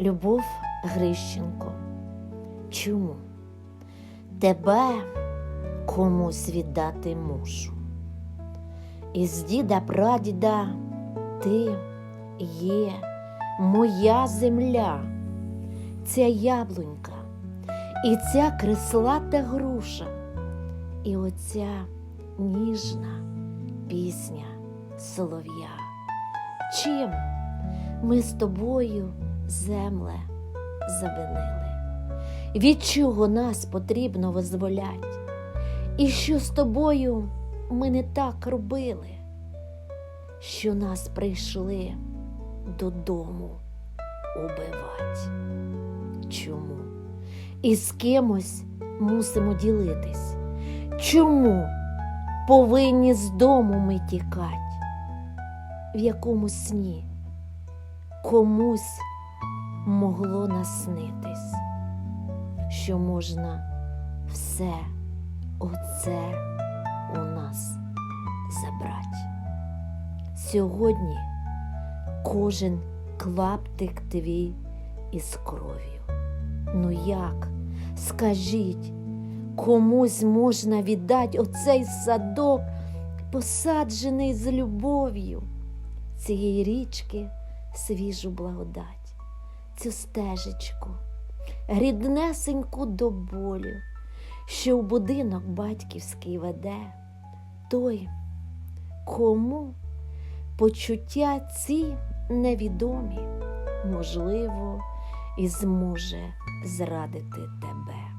Любов Грищенко. Чому? Тебе комусь віддати мушу. Із діда прадіда ти є моя земля, ця яблунька і ця креслата груша, і оця ніжна пісня солов'я. Чим ми з тобою, земле, завинили? Від чого нас потрібно визволять? І що з тобою ми не так робили, що нас прийшли додому убивать? Чому? І з кимось мусимо ділитись? Чому повинні з дому ми тікать? В якомусь сні комусь могло наснитись, що можна все оце у нас забрати. Сьогодні кожен клаптик твій із кров'ю. Ну як, скажіть, комусь можна віддати оцей садок, посаджений з любов'ю, цієї річки свіжу благодать, цю стежечку, ріднесеньку до болю, що в будинок батьківський веде, той, кому почуття ці невідомі, можливо, і зможе зрадити тебе.